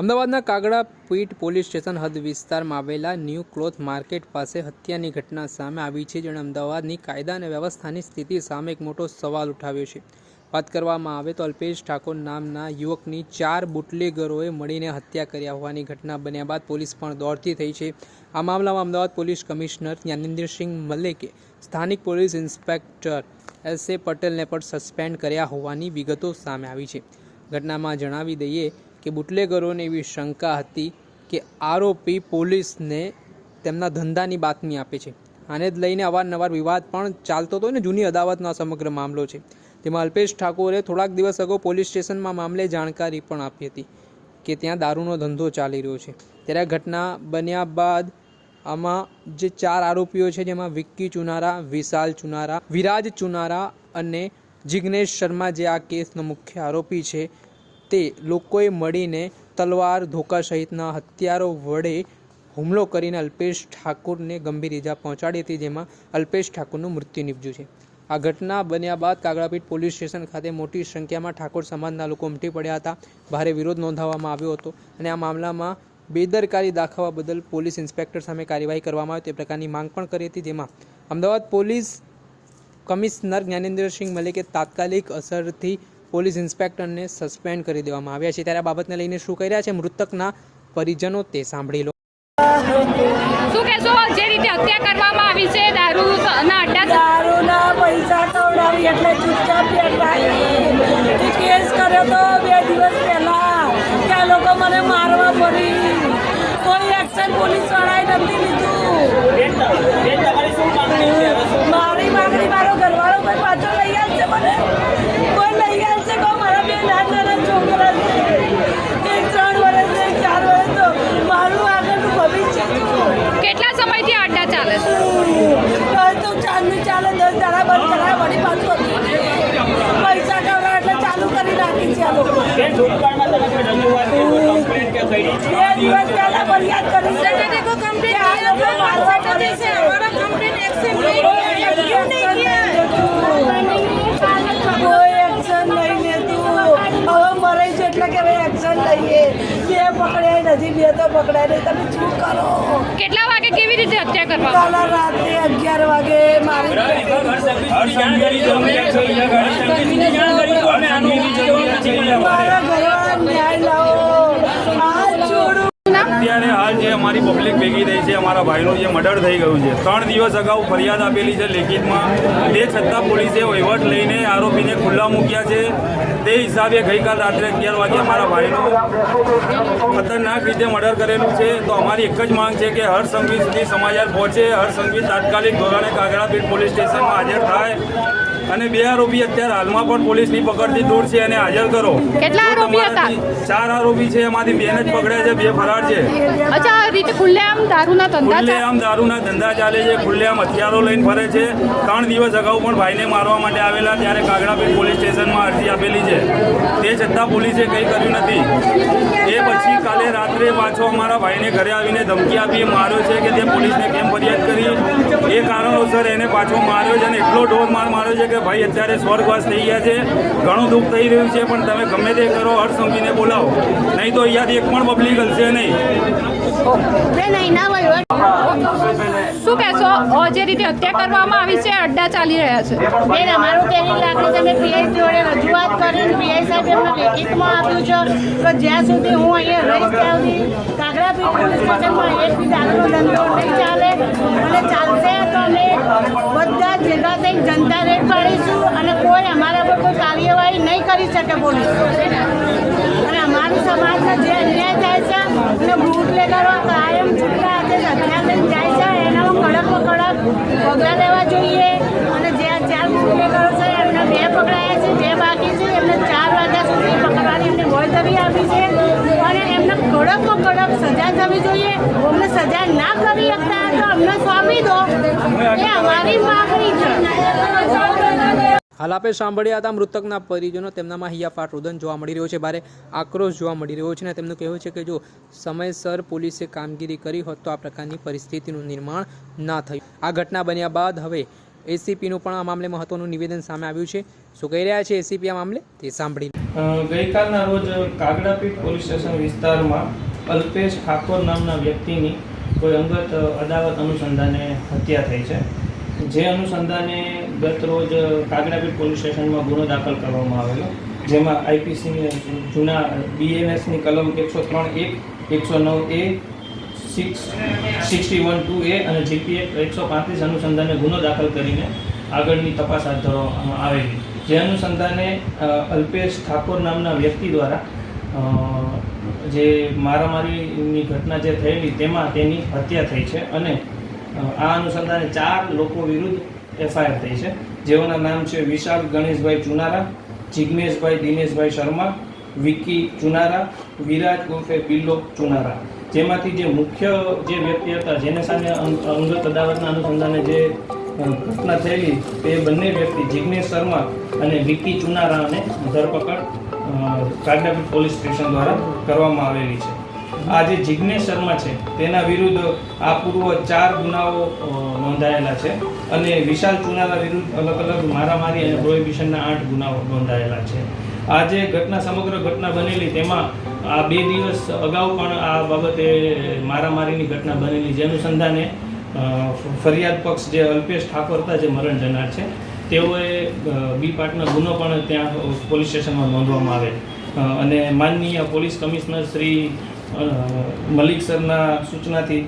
અમદાવાદના કાગડા pit police station હદ વિસ્તારમાં આવેલા ન્યૂ ક્લોથ માર્કેટ પાસે હત્યાની ઘટના સામે આવી છે, જેણે અમદાવાદની કાયદા અને વ્યવસ્થાની સ્થિતિ સામે એક મોટો સવાલ ઉઠાવ્યો છે. વાત કરવામાં આવે તો અલ્પેશ ઠાકોર નામના યુવકની ચાર બુટલેગરોએ મળીને હત્યા કર્યા હોવાની ઘટના બન્યા બાદ પોલીસ પણ દોડતી થઈ છે. આ મામલામાં અમદાવાદ પોલીસ કમિશનર જ્ઞાનેન્દ્રસિંહ મલેકે સ્થાનિક પોલીસ ઇન્સ્પેક્ટર એસ એ પટેલને પણ સસ્પેન્ડ કર્યા હોવાની વિગતો સામે આવી છે. ઘટનામાં જણાવી દઈએ કે બુટલેગરોને એવી શંકા હતી કે આરોપી પોલીસને તેમના ધંધાની બાતમી આપે છે. આને જ લઈને અવારનવાર વિવાદ પણ ચાલતો હતો ને જૂની અદાવતનો સમગ્ર મામલો છે. તેમાં અલ્પેશ ઠાકોરે થોડાક દિવસ અગાઉ પોલીસ સ્ટેશનમાં મામલે જાણકારી પણ આપી હતી કે ત્યાં દારૂનો ધંધો ચાલી રહ્યો છે. ત્યારે આ ઘટના બન્યા બાદ આમાં જે ચાર આરોપીઓ છે, જેમાં વિક્કી ચુનારા, વિશાલ ચુનારા, વિરાજ ચુનારા અને જિગ્નેશ શર્મા જે આ કેસનો મુખ્ય આરોપી છે તે લોકોએ મળીને તલવાર ધોકા સહિતના હથિયારો વડે હુમલો કરીને અલ્પેશ ઠાકુરને ગંભીર ઇજા પહોંચાડી હતી, જેમાં અલ્પેશ ઠાકુરનું મૃત્યુ નીપજ્યું છે. આ ઘટના બન્યા બાદ કાગડાપીઠ પોલીસ સ્ટેશન ખાતે મોટી સંખ્યામાં ઠાકોર સમાજના લોકો ઉમટી પડ્યા હતા. ભારે વિરોધ નોંધાવવામાં આવ્યો હતો અને આ મામલામાં બેદરકારી દાખવવા બદલ પોલીસ ઇન્સ્પેક્ટર સામે કાર્યવાહી કરવામાં આવે, તે પ્રકારની માંગ પણ કરી હતી, જેમાં અમદાવાદ પોલીસ કમિશનર જ્ઞાનેન્દ્રસિંહ મલિકે તાત્કાલિક અસરથી પોલીસ ઇન્સ્પેક્ટરને સસ્પેન્ડ કરી દેવામાં આવ્યા છે. ત્યારે આ બાબતને લઈને શું કહી રહ્યા છે? મૃતકના પરિજનો તે સાંભળી લો. શું કહેશો? જે રીતે હત્યા કરવામાં આવી છે દારૂ ના અડ્ડા દારૂના પૈસા કવડાવી એટલે ચૂપચાપ કેસ કર્યો તો બે દિવસ પહેલા કે આ લોકો મને મારવા પડી કોઈ એક્શન પોલીસ વાળાએ નથી લીધું મારી માંગણી મારો ઘરવાળો કોઈ પાછો લઈ આવશે મને કોઈ લઈ આવશે કોઈ મારા બે નાના નાના છોકરા છે એક ત્રણ વર્ષ છે એક ચાર વર્ષ તો મારું આગળનું ભવિષ્ય શું કેટલા સમયથી આ અડ્ડા ચાલે છે બસ તો ચાંદની ચાલે દસ દાડા બંધ કરાય વળી પાછું હતું. પૈસા કવરા એટલે ચાલુ કરી નાખી છે આ લોકો બે દિવસ પહેલા ફરિયાદ કરી છે કે આ લોકો મારવા પડે છે. કોઈ એક્શન નહીં લેતું હવે મરે છે એટલે કે ભાઈ એક્શન લઈએ બે પકડ્યા નથી બે તો પકડાય નહીં તમે શું કરો? કેટલા વાગે કેવી રીતે હત્યા કરવા કાલે રાત્રે અગિયાર વાગે મારી મારા ઘરવાળા ન્યાય લાવો હાથ જોડું અત્યારે હાલ જે અમારી પબ્લિક ભેગી થઈ છે અમારા ભાઈનું જે મર્ડર થઈ ગયું છે ત્રણ દિવસ અગાઉ ફરિયાદ આપેલી છે લેખિતમાં. તે છતાં પોલીસે વહીવટ લઈને આરોપીને ખુલ્લા મૂક્યા છે. તે હિસાબે ગઈકાલ રાત્રે અગિયાર વાગે અમારા ભાઈનું ખતરનાક રીતે મર્ડર કરેલું છે. તો અમારી એક જ માંગ છે કે હર સંઘવી સુધી સમાચાર પહોંચે હર સંઘવી તાત્કાલિક ધોરણે કાગડાપીઠ પોલીસ સ્ટેશનમાં હાજર થાય અને બે આરોપી અત્યારે હાલમાં પણ પોલીસની પકડથી દૂર છે અને હાજર કરો. કેટલા આરોપી હતા? ચાર આરોપી છે એમાંથી બેન જ પકડ્યા છે બે ફરાર છે. અચ્છા, આ રીતે ખુલ્લેઆમ દારૂના ધંધા ખુલ્લેઆમ દારૂના ધંધા ચાલે છે, ખુલ્લેઆમ હથિયારો લઈને ફરે છે. ત્રણ દિવસ અગાઉ પણ ભાઈને મારવા માટે આવેલા, ત્યારે કાગડાપીઠ પોલીસ સ્ટેશનમાં અરજી આપેલી છે. તે છતાં પોલીસે કંઈ કર્યું નથી. એ પછી કાલે રાત્રે પાછો અમારા ભાઈને ઘરે આવીને ધમકી આપી, માર્યો છે કે તે પોલીસને કેમ ફરિયાદ કરી? એ કારણોસર એને પાછો માર્યો છે અને એટલો ઢોર માર માર્યો છે કે ભાઈ અત્યારે સ્વર્ગવાસ થઈ ગયા છે. ઘણું દુઃખ થઈ રહ્યું છે, પણ તમે ગમે તે કરો હર્ષસંઘવીને બોલાવો. નહીં તો અહીંયાથી એક પણ પબ્લિક હલશે નહીં. શું કહેશો? જે રીતે હત્યા કરવામાં આવી છે અડ્ડા ચાલી રહ્યા છે. બેન અમારું તો એવી લાગણી છે મેં પીઆઈ જોડે રજૂઆત કરીને પીઆઈ સાહેબ એમને લેખિતમાં આપ્યું છે કે જ્યાં સુધી હું અહીંયા રહીશ ત્યાં સુધી કાગડાપીઠ પોલીસ સ્ટેશનમાં એક બી દારૂનો ધંધો નહીં ચાલે. અને ચાલશે તો અમે બધા ભેગા થઈ જનતા રેડ પાડીશું અને કોઈ અમારા પર કોઈ કાર્યવાહી નહીં કરી શકે પોલીસ. અને અમારી સમાજને જે અન્યાય થાય છે અને બૂટ લેનારો કાયમ છૂટા હાથે હથિયાર લઈને જાય છે એનામાં કડકમાં કડક પગલાં લેવા જોઈએ અને જે આ ચાર બૂટ લેનારો છે એમને બે પકડાયા છે બે બાકી છે એમને ચાર વાગ્યા સુધી પકડવાની એમને વોયધરી આપી છે અને એમને કડકમાં કડક થવી જોઈએ? અમને સજા ના કરી શકતા તો અમને સોંપી દો. એ અમારી માગણી છે. હાલ આપણે સાંભળ્યા હતા મૃતકના પરિજનો. તેમનામાં હૈયાફાટ રુદન જોવા મળી રહ્યો છે. ભારે આક્રોશ જોવા મળી રહ્યો છે અને તેમનું કહેવું છે કે જો સમયસર પોલીસે કામગીરી કરી હોત તો આ પ્રકારની પરિસ્થિતિનું નિર્માણ ના થયું. આ ઘટના બન્યા બાદ હવે એસીપીનું પણ આ મામલે મહત્વનું નિવેદન સામે આવ્યું છે. શું કહી રહ્યા છે એસીપી આ મામલે? તે સાંભળી ગઈકાલના રોજ કાગડાપીઠ પોલીસ સ્ટેશન વિસ્તારમાં અલ્પેશ ઠાકોર નામના વ્યક્તિની કોઈ અંગત અદાવત અનુસંધાને હત્યા થઈ છે. જે અનુસંધાને ગત રોજ કાગડાપીઠ પોલીસ સ્ટેશનમાં ગુનો દાખલ કરવામાં આવેલો. જેમાં આઈપીસીની જૂના બીએનએસની કલમ એકસો ત્રણ એક એકસો નવ A, six, sixty one two A અને જીપીએ એકસો પાંત્રીસ અનુસંધાને ગુનો દાખલ કરીને આગળની તપાસ હાથ ધરવામાં આવેલી. જે અનુસંધાને અલ્પેશ ઠાકોર નામના વ્યક્તિ દ્વારા જે મારામારીની ઘટના જે થયેલી તેમાં તેની હત્યા થઈ છે અને આ અનુસંધાને ચાર લોકો વિરુદ્ધ એફઆઈઆર થઈ છે. જેઓના નામ છે વિશાલ, ગણેશભાઈ ચુનારા, જિગ્નેશભાઈ, દિનેશભાઈ શર્મા વિકી ચુનારા, વિરાજ ઉર્ફે બિલ્લો ચુનારા. જેમાંથી જે મુખ્ય જે વ્યક્તિ હતા, જેને સામે અંગ- અંગત અદાવતના અનુસંધાને જે ઘટના થયેલી, તે બંને વ્યક્તિ જિગ્નેશ શર્મા અને વિકી ચુનારાને ધરપકડ કાગડાપીઠ પોલીસ સ્ટેશન દ્વારા કરવામાં આવેલી છે. આ જે જિજ્ઞેશ શર્મા છે, તેના વિરુદ્ધ આ પૂર્વ ચાર ગુનાઓ નોંધાયેલા છે અને વિશાલ ચુનાલા વિરુદ્ધ અલગ અલગ મારામારી અને પ્રોહિબિશનના આઠ ગુનાઓ નોંધાયેલા છે. આ જે ઘટના, સમગ્ર ઘટના બનેલી, તેમાં આ બે દિવસ અગાઉ પણ આ બાબતે મારામારીની ઘટના બનેલી. જે અનુસંધાને ફરિયાદ પક્ષ જે અલ્પેશ ઠાકોર હતા, જે મરણ જનાર છે તેઓએ બી પાર્ટનો ગુનો પણ ત્યાં પોલીસ સ્ટેશનમાં નોંધવામાં આવે. અને માનનીય પોલીસ કમિશનર શ્રી મલિક સરના સૂચનાથી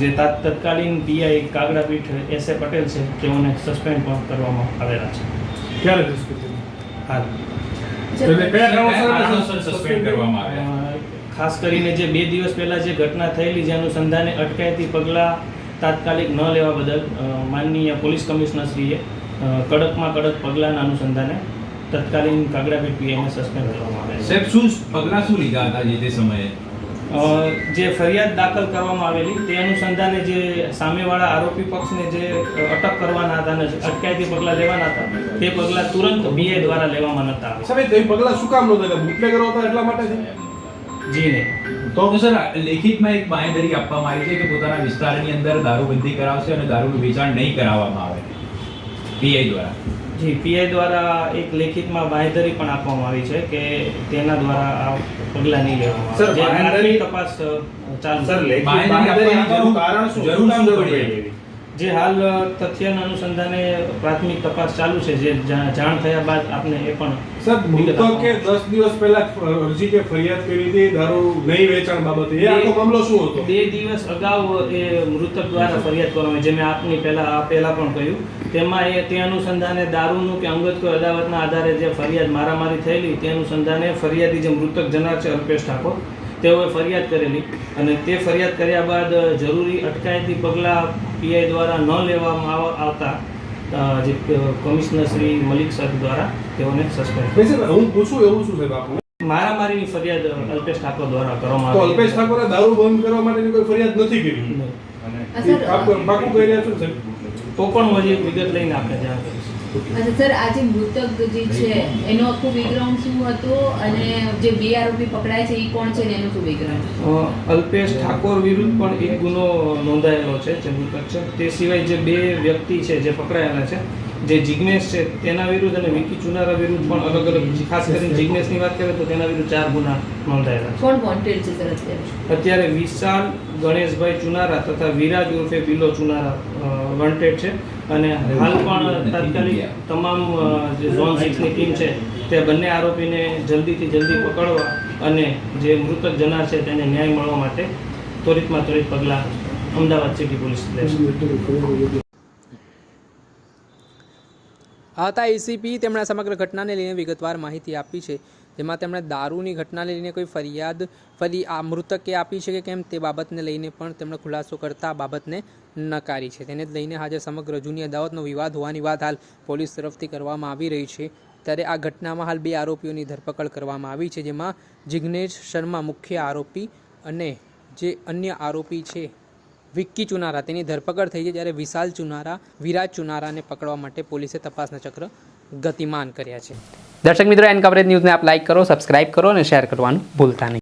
જે તાત- તત્કાલીન PI Kagdapith S A Patel છે તેઓને સસ્પેન્ડ પણ કરવામાં આવેલા છે. ક્યારે આવ્યા ખાસ કરીને જે બે દિવસ પહેલા જે ઘટના થયેલી જે અનુસંધાને અટકાયતી પગલાં તાત્કાલિક ન લેવા બદલ માનનીય પોલીસ કમિશનરશ્રીએ કડકમાં કડક પગલાંના અનુસંધાને તત્કાલીન કાગડાપીઠ પીએને સસ્પેન્ડ કરવામાં આવે છે. સાહેબ શું પગલાં શું લીધા હતા જે તે સમયે? જે ફરિયાદ દાખલ કરવામાં આવેલી તે અનુસંધાને જે સામેવાળા આરોપી પક્ષને જે અટક કરવાના હતા અને અટકાયતી પગલાં લેવાના હતા તે પગલાં તુરંત બીઆઈ દ્વારા લેવામાં નહોતા આવે. સાહેબ તે પગલા શું કામ નહોતા? બુટલેગરો હતા એટલા માટે જી નહીં. તો સર લેખિતમાં એક બાંહેધરી આપવામાં આવી છે કે પોતાના વિસ્તારની અંદર દારૂબંધી કરાવશે અને દારૂનું વેચાણ નહીં કરાવવામાં આવે. પીઆઈ દ્વારા. જી પીઆઈ દ્વારા એક લેખિતમાં બાંહેધરી પણ આપવામાં આવી છે કે તેના દ્વારા આ પગલાં નહીં લેવામાં આવે. સર બાંહેધરી- તપાસ ચાલુ સર. લેખિત બાંહેધરી આપવાનું કારણ શું? જરૂર શું કામ જે હાલ તથ્ય તથ્યના અનુસંધાને પ્રાથમિક તપાસ ચાલુ છે જે જાણ થયા બાદ આપને એ પણ સર મૃતકે દસ દિવસ પહેલા અરજી કે ફરિયાદ કરી હતી દારૂ નહીં વેચાણ બાબતે એ આખો મામલો શું હતો? બે દિવસ અગાઉ એ મૃતક દ્વારા ફરિયાદ કરવામાં જે મેં આપની પહેલા પહેલા પણ કહ્યું. તેમાં એ તે અનુસંધાને દારૂનું કે અંગત કોઈ અદાવતના આધારે જે ફરિયાદ મારામારી થયેલી તે અનુસંધાને ફરિયાદી જે મૃતક જનાર છે અલ્પેશ ઠાકોર તેઓએ ફરિયાદ કરેલી. અને તે ફરિયાદ કર્યા બાદ જરૂરી અટકાયતી પગલાં પીઆઈ દ્વારા ન લેવામાં આવતા જે કમિશનર શ્રી મલિક સાહેબ દ્વારા તેઓને સસ્પેન્ડ હું પૂછું એવું શું સાહેબ આપને. મારામારીની ફરિયાદ અલ્પેશ ઠાકોર દ્વારા કરવામાં તો આવી અલ્પેશ ઠાકોરે દારૂ બંધ કરવા માટેની કોઈ ફરિયાદ નથી કરી? અને પાકું કહી રહ્યા છો તો પણ હું હજી એક વિગત લઈને આપણે જાણ કરીશ અચ્છા સર આ જે મૃતક જે છે એનો આખું બેકગ્રાઉન્ડ શું હતો? અને જે બે આરોપી પકડાય છે એ કોણ છે ને એનું શું બેકગ્રાઉન્ડ અલ્પેશ ઠાકોર વિરુદ્ધ પણ એક ગુનો નોંધાયેલો છે જે મૃતક છે. તે સિવાય જે બે વ્યક્તિ છે જે પકડાયેલા છે જે જિગ્નેશ છે તેના વિરુદ્ધ અને વિકી ચુનારા વિરુદ્ધ પણ અલગ અલગ ખાસ કરીને જિગ્નેશની વાત કરીએ તો તેના વિરુદ્ધ ચાર ગુના નોંધાયેલા કોણ વોન્ટેડ છે સર અત્યારે? અત્યારે વિશાલ ગણેશભાઈ ચુનારા તથા વિરાજ ઉર્ફે બિલો ચુનારા વોન્ટેડ છે. અને હાલ પણ તાત્કાલિક તમામ જે ઝોન સિક્સની ટીમ છે તે બંને આરોપીને જલ્દીથી જલ્દી પકડવા અને જે મૃતક જનાર છે તેને ન્યાય મળવા માટે ત્વરિતમાં ત્વરિત પગલાં અમદાવાદ સિટી પોલીસ લેશે. એસીપી તેમણે સમગ્ર ઘટનાને લઈને વિગતવાર માહિતી આપી છે. જેમાં તેમણે દારૂની ઘટનાને લઈને કોઈ ફરિયાદ ફરી આ મૃતકે આપી છે કે કેમ તે બાબતને લઈને પણ તેમણે ખુલાસો કરતા આ બાબતને નકારી છે. તેને લઈને આજે સમગ્ર જૂની અદાવતનો વિવાદ હોવાની વાત હાલ પોલીસ તરફથી કરવામાં આવી રહી છે. ત્યારે આ ઘટનામાં હાલ બે આરોપીઓની ધરપકડ કરવામાં આવી છે, જેમાં જિગ્નેશ શર્મા મુખ્ય આરોપી અને જે અન્ય આરોપી છે, વિક્કી ચુનારા. તેની ધરપકડ થઈ છે જ્યારે વિશાલ ચુનારા, વિરાજ ચુનારાને પકડવા માટે પોલીસે તપાસના ચક્ર ગતિમાન કર્યા છે. દર્શક મિત્રો, એન કવરેજ ન્યૂઝને આપ લાઈક કરો સબસ્ક્રાઇબ કરો અને શેર કરવાનું ભૂલતા નહીં.